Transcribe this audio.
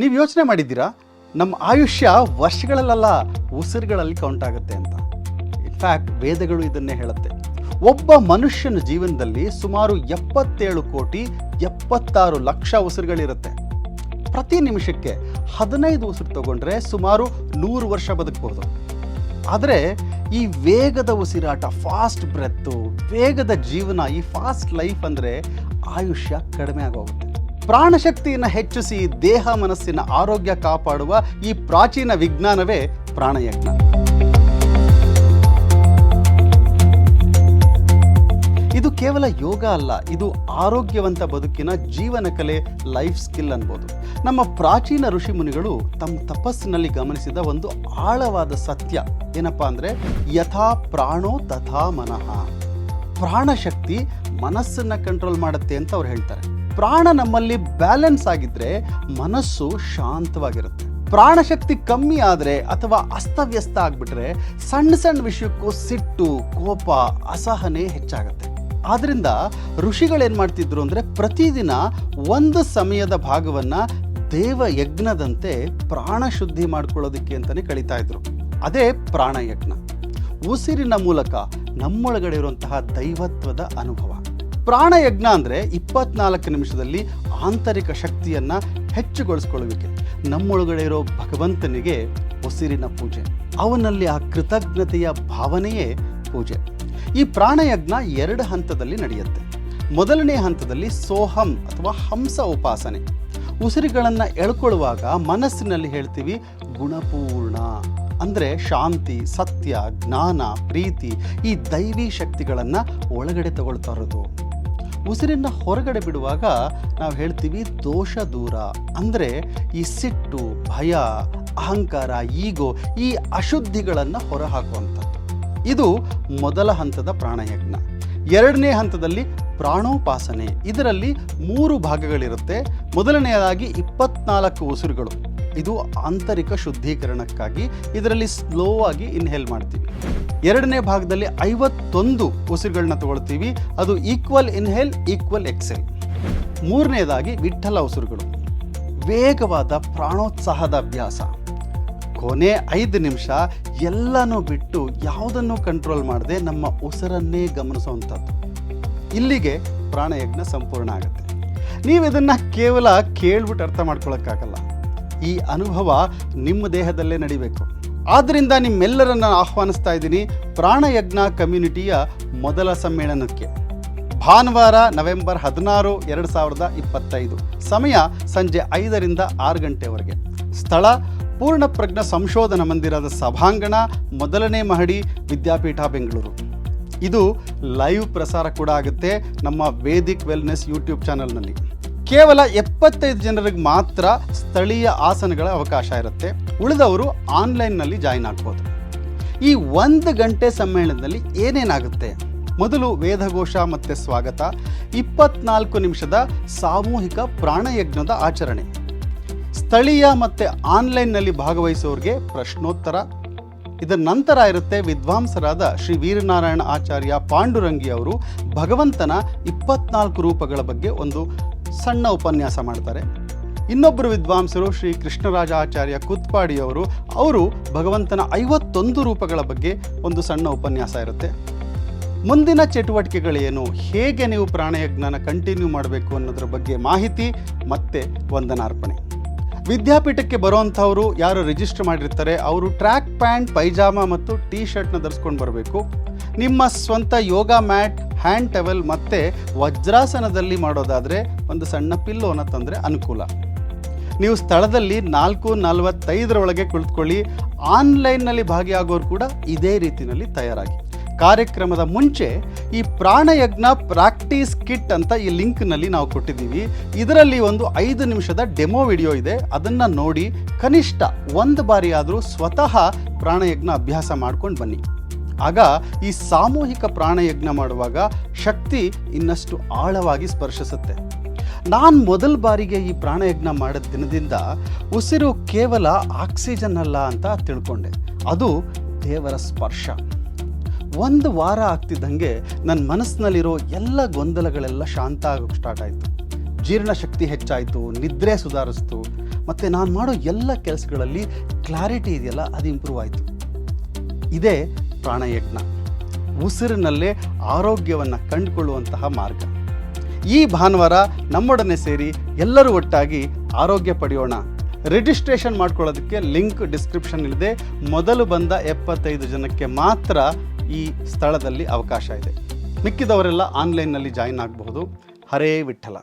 ನೀವು ಯೋಚನೆ ಮಾಡಿದ್ದೀರಾ? ನಮ್ಮ ಆಯುಷ್ಯ ವರ್ಷಗಳಲ್ಲ ಉಸಿರುಗಳಲ್ಲಿ ಕೌಂಟ್ ಆಗುತ್ತೆ ಅಂತ. ಇನ್ಫ್ಯಾಕ್ಟ್ ವೇದಗಳು ಇದನ್ನೇ ಹೇಳುತ್ತೆ. ಒಬ್ಬ ಮನುಷ್ಯನ ಜೀವನದಲ್ಲಿ ಸುಮಾರು ಎಪ್ಪತ್ತೇಳು ಕೋಟಿ ಎಪ್ಪತ್ತಾರು ಲಕ್ಷ ಉಸಿರುಗಳಿರುತ್ತೆ. ಪ್ರತಿ ನಿಮಿಷಕ್ಕೆ ಹದಿನೈದು ಉಸಿರು ತಗೊಂಡ್ರೆ ಸುಮಾರು ನೂರು ವರ್ಷ ಬದುಕಬಹುದು ಆದರೆ ಈ ವೇಗದ ಉಸಿರಾಟ ಫಾಸ್ಟ್ ಬ್ರೆತ್ತು ವೇಗದ ಜೀವನ, ಈ ಫಾಸ್ಟ್ ಲೈಫ್ ಅಂದರೆ ಆಯುಷ್ಯ ಕಡಿಮೆ ಆಗೋಗುತ್ತೆ. ಪ್ರಾಣಶಕ್ತಿಯನ್ನು ಹೆಚ್ಚಿಸಿ ದೇಹ ಮನಸ್ಸಿನ ಆರೋಗ್ಯ ಕಾಪಾಡುವ ಈ ಪ್ರಾಚೀನ ವಿಜ್ಞಾನವೇ ಪ್ರಾಣಯಜ್ಞ. ಇದು ಕೇವಲ ಯೋಗ ಅಲ್ಲ, ಇದು ಆರೋಗ್ಯವಂತ ಬದುಕಿನ ಜೀವನ ಕಲೆ, ಲೈಫ್ ಸ್ಕಿಲ್ ಅನ್ಬೋದು. ನಮ್ಮ ಪ್ರಾಚೀನ ಋಷಿ ಮುನಿಗಳು ತಮ್ಮ ತಪಸ್ಸಿನಲ್ಲಿ ಗಮನಿಸಿದ ಒಂದು ಆಳವಾದ ಸತ್ಯ, ಏನಪ್ಪಾ ಅಂದರೆ, ಯಥಾ ಪ್ರಾಣೋ ತಥಾ ಮನಃ. ಪ್ರಾಣಶಕ್ತಿ ಮನಸ್ಸನ್ನು ಕಂಟ್ರೋಲ್ ಮಾಡುತ್ತೆ ಅಂತ ಅವ್ರು ಹೇಳ್ತಾರೆ. ಪ್ರಾಣ ನಮ್ಮಲ್ಲಿ ಬ್ಯಾಲೆನ್ಸ್ ಆಗಿದ್ರೆ ಮನಸ್ಸು ಶಾಂತವಾಗಿರುತ್ತೆ. ಪ್ರಾಣಶಕ್ತಿ ಕಮ್ಮಿ ಆದರೆ ಅಥವಾ ಅಸ್ತವ್ಯಸ್ತ ಆಗ್ಬಿಟ್ರೆ ಸಣ್ಣ ಸಣ್ಣ ವಿಷಯಕ್ಕೂ ಸಿಟ್ಟು, ಕೋಪ, ಅಸಹನೆ ಹೆಚ್ಚಾಗುತ್ತೆ. ಆದ್ರಿಂದ ಋಷಿಗಳೇನ್ ಮಾಡ್ತಿದ್ರು ಅಂದ್ರೆ ಪ್ರತಿದಿನ ಒಂದು ಸಮಯದ ಭಾಗವನ್ನ ದೇವ ಯಜ್ಞದಂತೆ ಪ್ರಾಣ ಶುದ್ಧಿ ಮಾಡ್ಕೊಳ್ಳೋದಕ್ಕೆ ಅಂತಾನೆ ಕಳೀತಾ ಇದ್ರು. ಅದೇ ಪ್ರಾಣಯಜ್ಞ. ಉಸಿರಿನ ಮೂಲಕ ನಮ್ಮೊಳಗಡೆ ಇರುವಂತಹ ದೈವತ್ವದ ಅನುಭವ. ಪ್ರಾಣಯಜ್ಞ ಅಂದರೆ ಇಪ್ಪತ್ನಾಲ್ಕು ನಿಮಿಷದಲ್ಲಿ ಆಂತರಿಕ ಶಕ್ತಿಯನ್ನು ಹೆಚ್ಚುಗೊಳಿಸ್ಕೊಳ್ಳುವಿಕೆ. ನಮ್ಮೊಳಗಡೆ ಇರೋ ಭಗವಂತನಿಗೆ ಉಸಿರಿನ ಪೂಜೆ. ಅವನಲ್ಲಿ ಆ ಕೃತಜ್ಞತೆಯ ಭಾವನೆಯೇ ಪೂಜೆ. ಈ ಪ್ರಾಣಯಜ್ಞ ಎರಡು ಹಂತದಲ್ಲಿ ನಡೆಯುತ್ತೆ. ಮೊದಲನೇ ಹಂತದಲ್ಲಿ ಸೋಹಂ ಅಥವಾ ಹಂಸ ಉಪಾಸನೆ. ಉಸಿರುಗಳನ್ನು ಎಳ್ಕೊಳ್ಳುವಾಗ ಮನಸ್ಸಿನಲ್ಲಿ ಹೇಳ್ತೀವಿ ಗುಣಪೂರ್ಣ. ಅಂದರೆ ಶಾಂತಿ, ಸತ್ಯ, ಜ್ಞಾನ, ಪ್ರೀತಿ ಈ ದೈವಿ ಶಕ್ತಿಗಳನ್ನು ಒಳಗಡೆ ತಗೊಳ್ತಾ ಇರೋದು. ಉಸಿರನ್ನ ಹೊರಗಡೆ ಬಿಡುವಾಗ ನಾವು ಹೇಳ್ತೀವಿ ದೋಷ ದೂರ. ಅಂದರೆ ಈ ಸಿಟ್ಟು, ಭಯ, ಅಹಂಕಾರ, ಈಗೋ ಈ ಅಶುದ್ಧಿಗಳನ್ನು ಹೊರಹಾಕುವಂಥದ್ದು. ಇದು ಮೊದಲ ಹಂತದ ಪ್ರಾಣಯಜ್ಞ. ಎರಡನೇ ಹಂತದಲ್ಲಿ ಪ್ರಾಣೋಪಾಸನೆ. ಇದರಲ್ಲಿ ಮೂರು ಭಾಗಗಳಿರುತ್ತೆ. ಮೊದಲನೆಯದಾಗಿ ಇಪ್ಪತ್ನಾಲ್ಕು ಉಸಿರುಗಳು. ಇದು ಆಂತರಿಕ ಶುದ್ಧೀಕರಣಕ್ಕಾಗಿ ಇದರಲ್ಲಿ ಸ್ಲೋ ಆಗಿ ಇನ್ಹೇಲ್ ಮಾಡ್ತೀವಿ. ಎರಡನೇ ಭಾಗದಲ್ಲಿ ಐವತ್ತೊಂದು ಉಸಿರುಗಳನ್ನ ತಗೊಳ್ತೀವಿ. ಅದು ಈಕ್ವಲ್ ಇನ್ಹೇಲ್ ಈಕ್ವಲ್ ಎಕ್ಸೆಲ್. ಮೂರನೇದಾಗಿ ವಿಠಲ ಉಸಿರುಗಳು. ವೇಗವಾದ ಪ್ರಾಣೋತ್ಸಾಹದ ಅಭ್ಯಾಸ. ಕೊನೆ ಐದು ನಿಮಿಷ ಎಲ್ಲನೂ ಬಿಟ್ಟು ಯಾವುದನ್ನು ಕಂಟ್ರೋಲ್ ಮಾಡದೆ ನಮ್ಮ ಉಸಿರನ್ನೇ ಗಮನಿಸುವಂಥದ್ದು. ಇಲ್ಲಿಗೆ ಪ್ರಾಣಯಜ್ಞ ಸಂಪೂರ್ಣ ಆಗುತ್ತೆ. ನೀವು ಇದನ್ನು ಕೇವಲ ಕೇಳ್ಬಿಟ್ಟು ಅರ್ಥ ಮಾಡ್ಕೊಳ್ಳೋಕ್ಕಾಗಲ್ಲ ಈ ಅನುಭವ ನಿಮ್ಮ ದೇಹದಲ್ಲೇ ನಡಿಬೇಕು. ಆದ್ದರಿಂದ ನಿಮ್ಮೆಲ್ಲರನ್ನ ಆಹ್ವಾನಿಸ್ತಾ ಇದ್ದೀನಿ ಪ್ರಾಣಯಜ್ಞ ಕಮ್ಯುನಿಟಿಯ ಮೊದಲ ಸಮ್ಮೇಳನಕ್ಕೆ. ಭಾನುವಾರ ನವೆಂಬರ್ ಹದಿನಾರು, ಎರಡು ಸಾವಿರದ ಇಪ್ಪತ್ತೈದು. ಸಮಯ ಸಂಜೆ ಐದರಿಂದ ಆರು ಗಂಟೆವರೆಗೆ. ಸ್ಥಳ ಪೂರ್ಣಪ್ರಜ್ಞ ಸಂಶೋಧನಾ ಮಂದಿರದ ಸಭಾಂಗಣ, ಮೊದಲನೇ ಮಹಡಿ, ವಿದ್ಯಾಪೀಠ, ಬೆಂಗಳೂರು. ಇದು ಲೈವ್ ಪ್ರಸಾರ ಕೂಡ ಆಗುತ್ತೆ ನಮ್ಮ ವೇದಿಕ್ ವೆಲ್ನೆಸ್ ಯೂಟ್ಯೂಬ್ ಚಾನಲ್ನಲ್ಲಿ. ಕೇವಲ ಎಪ್ಪತ್ತೈದು ಜನರಿಗೆ ಮಾತ್ರ ಸ್ಥಳೀಯ ಆಸನಗಳ ಅವಕಾಶ ಇರುತ್ತೆ. ಉಳಿದವರು ಆನ್ಲೈನ್ನಲ್ಲಿ ಜಾಯಿನ್ ಆಗ್ಬೋದು. ಈ ಒಂದು ಗಂಟೆ ಸಮ್ಮೇಳನದಲ್ಲಿ ಏನೇನಾಗುತ್ತೆ? ಮೊದಲು ವೇದಘೋಷ ಮತ್ತು ಸ್ವಾಗತ, ಇಪ್ಪತ್ನಾಲ್ಕು ನಿಮಿಷದ ಸಾಮೂಹಿಕ ಪ್ರಾಣಯಜ್ಞದ ಆಚರಣೆ. ಸ್ಥಳೀಯ ಮತ್ತು ಆನ್ಲೈನ್ನಲ್ಲಿ ಭಾಗವಹಿಸುವವರಿಗೆ ಪ್ರಶ್ನೋತ್ತರ. ಇದರ ನಂತರ ಇರುತ್ತೆ ವಿದ್ವಾಂಸರಾದ ಶ್ರೀ ವೀರನಾರಾಯಣ ಆಚಾರ್ಯ ಪಾಂಡುರಂಗಿ ಅವರು ಭಗವಂತನ ಇಪ್ಪತ್ನಾಲ್ಕು ರೂಪಗಳ ಬಗ್ಗೆ ಒಂದು ಸಣ್ಣ ಉಪನ್ಯಾಸ ಮಾಡ್ತಾರೆ. ಇನ್ನೊಬ್ಬರು ವಿದ್ವಾಂಸರು ಶ್ರೀ ಕೃಷ್ಣರಾಜ ಆಚಾರ್ಯ ಕುತ್ಪಾಡಿಯವರು, ಅವರು ಭಗವಂತನ ಐವತ್ತೊಂದು ರೂಪಗಳ ಬಗ್ಗೆ ಒಂದು ಸಣ್ಣ ಉಪನ್ಯಾಸ ಇರುತ್ತೆ. ಮುಂದಿನ ಚಟುವಟಿಕೆಗಳೇನು ಹೇಗೆ ನೀವು ಪ್ರಾಣಯಜ್ಞಾನ ಕಂಟಿನ್ಯೂ ಮಾಡಬೇಕು ಅನ್ನೋದ್ರ ಬಗ್ಗೆ ಮಾಹಿತಿ, ಮತ್ತೆ ವಂದನಾರ್ಪಣೆ ವಿದ್ಯಾಪೀಠಕ್ಕೆ ಬರುವಂಥವರು ಯಾರು ರಿಜಿಸ್ಟರ್ ಮಾಡಿರ್ತಾರೆ, ಅವರು ಟ್ರ್ಯಾಕ್ ಪ್ಯಾಂಟ್ ಪೈಜಾಮ ಮತ್ತು ಟೀ ಶರ್ಟ್ನ ಧರಿಸ್ಕೊಂಡು ಬರಬೇಕು. ನಿಮ್ಮ ಸ್ವಂತ ಯೋಗ ಮ್ಯಾಟ್ ಹ್ಯಾಂಡ್ ಟವೆಲ್ ಮತ್ತು ವಜ್ರಾಸನದಲ್ಲಿ ಮಾಡೋದಾದರೆ ಒಂದು ಸಣ್ಣ ಪಿಲ್ಲೋನ ತಂದರೆ ಅನುಕೂಲ. ನೀವು ಸ್ಥಳದಲ್ಲಿ ನಾಲ್ಕು ನಲವತ್ತೈದರೊಳಗೆ ಕುಳಿತುಕೊಳ್ಳಿ. ಆನ್ಲೈನ್ನಲ್ಲಿ ಭಾಗಿಯಾಗೋರು ಕೂಡ ಇದೇ ರೀತಿಯಲ್ಲಿ ತಯಾರಾಗಿ. ಕಾರ್ಯಕ್ರಮದ ಮುಂಚೆ ಈ ಪ್ರಾಣಯಜ್ಞ ಪ್ರಾಕ್ಟೀಸ್ ಕಿಟ್ ಅಂತ ಈ ಲಿಂಕ್ನಲ್ಲಿ ನಾವು ಕೊಟ್ಟಿದ್ದೀವಿ. ಇದರಲ್ಲಿ ಒಂದು ಐದು ನಿಮಿಷದ ಡೆಮೋ ವಿಡಿಯೋ ಇದೆ. ಅದನ್ನು ನೋಡಿ ಕನಿಷ್ಠ ಒಂದು ಬಾರಿ ಆದರೂ ಸ್ವತಃ ಪ್ರಾಣಯಜ್ಞ ಅಭ್ಯಾಸ ಮಾಡ್ಕೊಂಡು ಬನ್ನಿ. ಆಗ ಈ ಸಾಮೂಹಿಕ ಪ್ರಾಣಯಜ್ಞ ಮಾಡುವಾಗ ಶಕ್ತಿ ಇನ್ನಷ್ಟು ಆಳವಾಗಿ ಸ್ಪರ್ಶಿಸುತ್ತೆ. ನಾನು ಮೊದಲ ಬಾರಿಗೆ ಈ ಪ್ರಾಣಯಜ್ಞ ಮಾಡಿದ ದಿನದಿಂದ ಉಸಿರು ಕೇವಲ ಆಕ್ಸಿಜನ್ ಅಲ್ಲ ಅಂತ ತಿಳ್ಕೊಂಡೆ. ಅದು ದೇವರ ಸ್ಪರ್ಶ. ಒಂದು ವಾರ ಆಗ್ತಿದ್ದಂಗೆ ನನ್ನ ಮನಸ್ಸಿನಲ್ಲಿರೋ ಎಲ್ಲ ಗೊಂದಲಗಳೆಲ್ಲ ಶಾಂತ ಆಗೋಕ್ಕೆ ಸ್ಟಾರ್ಟ್ ಆಯಿತು. ಜೀರ್ಣಶಕ್ತಿ ಹೆಚ್ಚಾಯಿತು, ನಿದ್ರೆ ಸುಧಾರಿಸ್ತು, ಮತ್ತು ನಾನು ಮಾಡೋ ಎಲ್ಲ ಕೆಲಸಗಳಲ್ಲಿ ಕ್ಲಾರಿಟಿ ಇದೆಯಲ್ಲ, ಅದು ಇಂಪ್ರೂವ್ ಆಯಿತು. ಇದೇ ಪ್ರಾಣಯಜ್ಞ. ಉಸಿರಿನಲ್ಲೇ ಆರೋಗ್ಯವನ್ನು ಕಂಡುಕೊಳ್ಳುವಂತಹ ಮಾರ್ಗ. ಈ ಭಾನುವಾರ ನಮ್ಮೊಡನೆ ಸೇರಿ ಎಲ್ಲರೂ ಒಟ್ಟಾಗಿ ಆರೋಗ್ಯ ಪಡೆಯೋಣ. ರಿಜಿಸ್ಟ್ರೇಷನ್ ಮಾಡ್ಕೊಳ್ಳೋದಕ್ಕೆ ಲಿಂಕ್ ಡಿಸ್ಕ್ರಿಪ್ಷನ್ ಇಲ್ಲದೆ. ಮೊದಲು ಬಂದ ಎಪ್ಪತ್ತೈದು ಜನಕ್ಕೆ ಮಾತ್ರ ಈ ಸ್ಥಳದಲ್ಲಿ ಅವಕಾಶ ಇದೆ. ಮಿಕ್ಕಿದವರೆಲ್ಲ ಆನ್ಲೈನ್ನಲ್ಲಿ ಜಾಯಿನ್ ಆಗಬಹುದು. ಹರೇ ವಿಠಲ